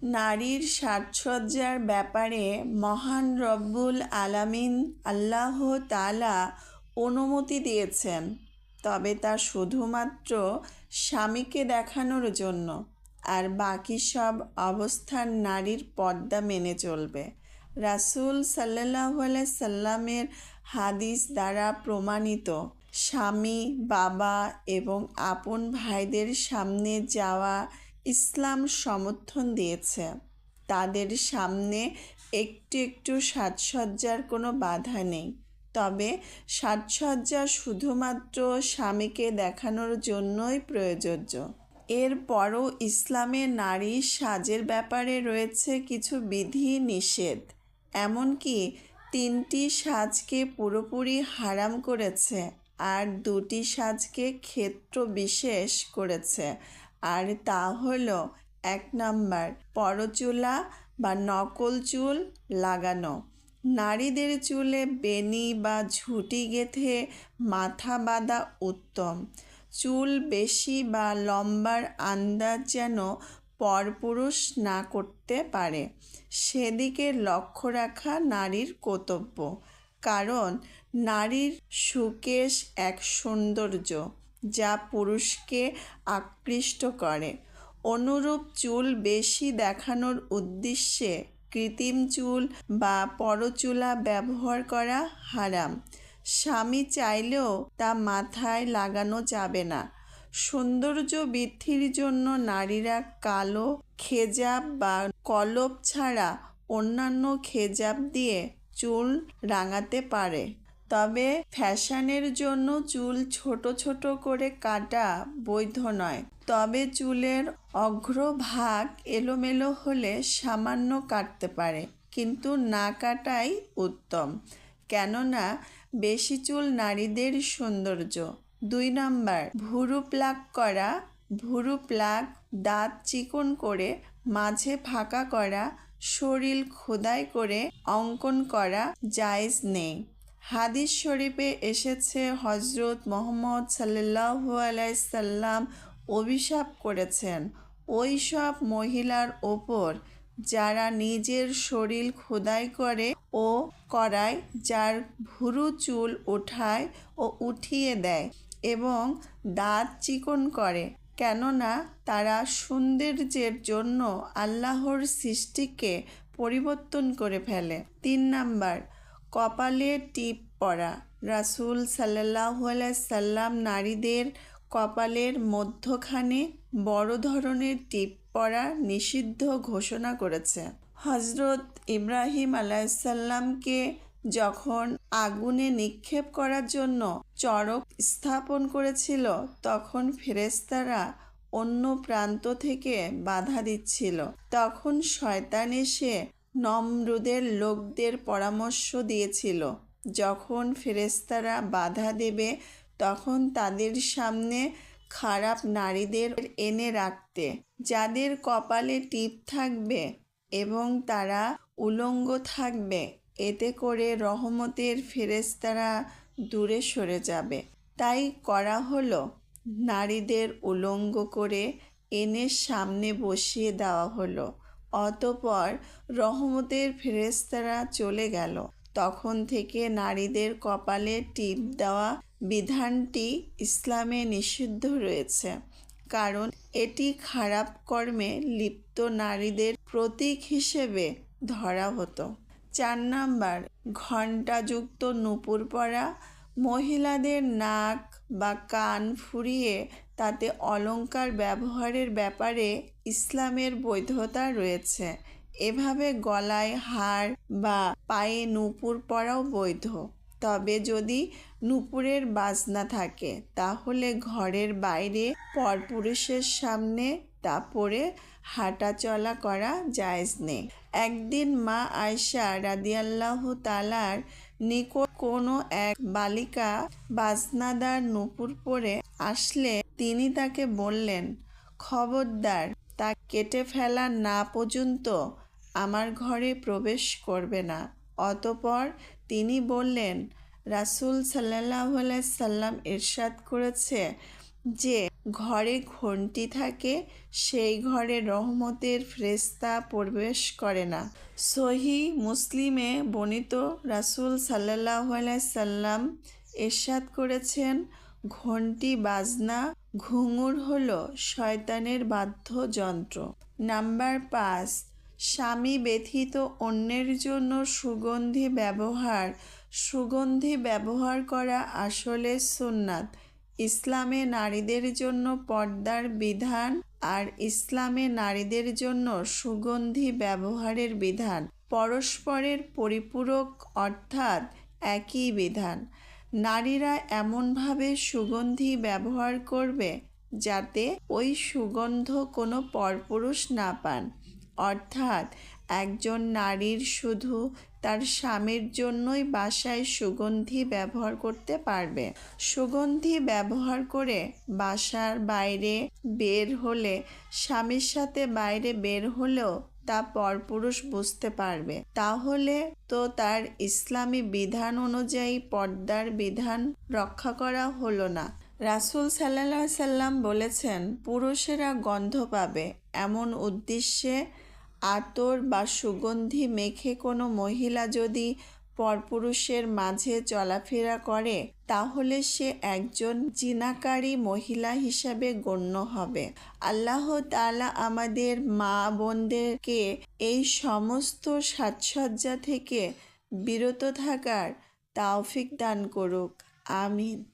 নারীর সাজসজ্জার ব্যাপারে মহান রব্বুল আলামিন আল্লাহ তালা অনুমতি দিয়েছেন, তবে তা শুধুমাত্র স্বামীকে দেখানোর জন্য, আর বাকি সব অবস্থান নারীর পর্দা মেনে চলবে। রাসূল সাল্লাহ সাল্লামের হাদিস দ্বারা প্রমাণিত, স্বামী, বাবা এবং আপন ভাইদের সামনে যাওয়া ইসলাম সমর্থন দিয়েছে। তাদের সামনে একটু একটু সাজসজ্জার কোনো বাধা নেই। তবে সাজসজ্জা শুধুমাত্র স্বামীকে দেখানোর জন্যই প্রয়োজ্য। এরপরও ইসলামে নারী সাজের ব্যাপারে রয়েছে কিছু বিধি নিষেধ এমনকি তিনটি সাজকে পুরোপুরি হারাম করেছে আর দুটি সাজকে ক্ষেত্র বিশেষ করেছে। আর তা হলো এক নাম্বার পরচুলা বা নকল চুল লাগানো। নারীদের চুলে বেনি বা ঝুঁটি গেঁথে মাথা বাঁধা উত্তম। চুল বেশি বা লম্বার আন্দাজ যেন পরপুরুষ না করতে পারে। সেদিকে লক্ষ্য রাখা নারীর কর্তব্য। কারণ নারীর সুকেশ এক সৌন্দর্য। যা পুরুষকে আকৃষ্ট করে। অনুরূপ চুল বেশি দেখানোর উদ্দেশ্যে কৃত্রিম চুল বা পরচুলা ব্যবহার করা হারাম। স্বামী চাইলেও তা মাথায় লাগানো যাবে না। সৌন্দর্য বৃদ্ধির জন্য নারীরা কালো খেজাব বা কলপ ছাড়া অন্যান্য খেজাব দিয়ে চুল রাঙাতে পারে। তবে ফ্যাশনের জন্য চুল ছোট ছোট করে কাটা বৈধ নয়। তবে চুলের অগ্রভাগ এলোমেলো হলে সামান্য কাটতে পারে, কিন্তু না কাটাই উত্তম। কেননা বেশি চুল নারীদের সৌন্দর্য। দুই নাম্বার, ভুরু প্লাক করা। ভুরু প্লাক, দাঁত চিকন করে, মাঝে ফাঁকা করা, শরীর খোদাই করে অঙ্কন করা জায়েজ নেই। হাদিস শরীফে এসেছে হজরত মোহাম্মদ সাল্লাহু আলাইসাল্লাম অভিশাপ করেছেন। ওই সব মহিলার ওপর যারা নিজের শরীর খোদাই করে ও করায়, যার ভুরু চুল ওঠায় ও উঠিয়ে দেয় এবং দাঁত চিকন করে, কেননা তারা সৌন্দর্যের জন্য আল্লাহর সৃষ্টিকে পরিবর্তন করে ফেলে। তিন নাম্বার কপালে টিপ পরা রাসুল সাল্লাহ সাল্লাম নারীদের কপালের মধ্যখানে বড় ধরনের টিপ পরা নিষিদ্ধ ঘোষণা করেছে। হজরত ইব্রাহিম আলাইসাল্লামকে যখন আগুনে নিক্ষেপ করার জন্য চড়ক স্থাপন করেছিল, তখন ফেরেস্তারা অন্য প্রান্ত থেকে বাধা দিচ্ছিল। তখন শয়তান এসে নমরুদের লোকদের পরামর্শ দিয়েছিল। যখন ফেরেস্তারা বাধা দেবে, তখন তাদের সামনে খারাপ নারীদের এনে রাখতে। যাদের কপালে টিপ থাকবে এবং তারা উলঙ্গ থাকবে, এতে করে রহমতের ফেরেস্তারা দূরে সরে যাবে। তাই করা হলো, নারীদের উলঙ্গ করে এনে সামনে বসিয়ে দেওয়া হলো। অতপর রহমতের ফেরেস্তারা চলে গেল। তখন থেকে নারীদের কপালে টিপ দেওয়া বিধানটি ইসলামে নিষিদ্ধ রয়েছে। কারণ এটি খারাপ কর্মে লিপ্ত নারীদের প্রতীক হিসেবে ধরা হতো। চার নাম্বার, ঘণ্টাযুক্ত নূপুর পরা মহিলাদের নাক বা কান ফুরিয়ে তাতে অলঙ্কার ব্যবহারের ব্যাপারে ইসলামের বৈধতা রয়েছে। এভাবে গলায় হার বা পায়ে নূপুর পরাও বৈধ। তবে যদি নূপুরের বাজনা থাকে, তাহলে ঘরের বাইরে পরপুরুষের সামনে তা পরে হাঁটা চলা করা জায়েজ নেই একদিন মা আয়সা রাদিয়াল্লাহ তালার নিকট কোনো এক বালিকা বাজনাদার নুপুর পরে আসলে তিনি তাকে বললেন, খবরদার, তা কেটে ফেলা না পর্যন্ত আমার ঘরে প্রবেশ করবে না। অতপর তিনি বললেন, রাসুল সাল্লাহ সাল্লাম ইরশাদ করেছে যে ঘরে ঘন্টি থাকে, সেই ঘরে রহমতের ফ্রেস্তা প্রবেশ করে না। সহি মুসলিমে বর্ণিত রাসূল সাল্লাহ সাল্লাম এরশাদ করেছেন ঘন্টি বাজনা, ঘুঙুর হলো শয়তানের বাদ্যযন্ত্র। নাম্বার পাঁচ, স্বামী ব্যথিত অন্যের জন্য সুগন্ধি ব্যবহার। সুগন্ধি ব্যবহার করা আসলে সুন্নাত। ইসলামে নারীদের জন্য পর্দার বিধান আর ইসলামে নারীদের জন্য সুগন্ধি ব্যবহারের বিধান। পরস্পরের পরিপূরক অর্থাৎ একই বিধান। নারীরা এমনভাবে সুগন্ধি ব্যবহার করবে যাতে ওই সুগন্ধ কোনো পরপুরুষ না পান। অর্থাৎ একজন নারীর শুধু তার স্বামীর জন্যই বাসায় সুগন্ধি ব্যবহার করতে পারবে। সুগন্ধি ব্যবহার করে বাসার বাইরে বের হলে, স্বামীর সাথে বাইরে বের হলেও তা পরপুরুষ বুঝতে পারবে। তাহলে তো তার ইসলামী বিধান অনুযায়ী পর্দার বিধান রক্ষা করা হলো না। রাসূল সাল্লাহ সাল্লাম বলেছেন, পুরুষেরা গন্ধ পাবে। এমন উদ্দেশ্যে আতর বা সুগন্ধি মেখে কোনো মহিলা যদি পরপুরুষের মাঝে চলাফেরা করে, তাহলে সে একজন জিনাকারী মহিলা হিসাবে গণ্য হবে। আল্লাহ তাআলা আমাদের মা বোনদেরকে এই সমস্ত সাজসজ্জা থেকে বিরত থাকার তাওফিক দান করুক। আমিন।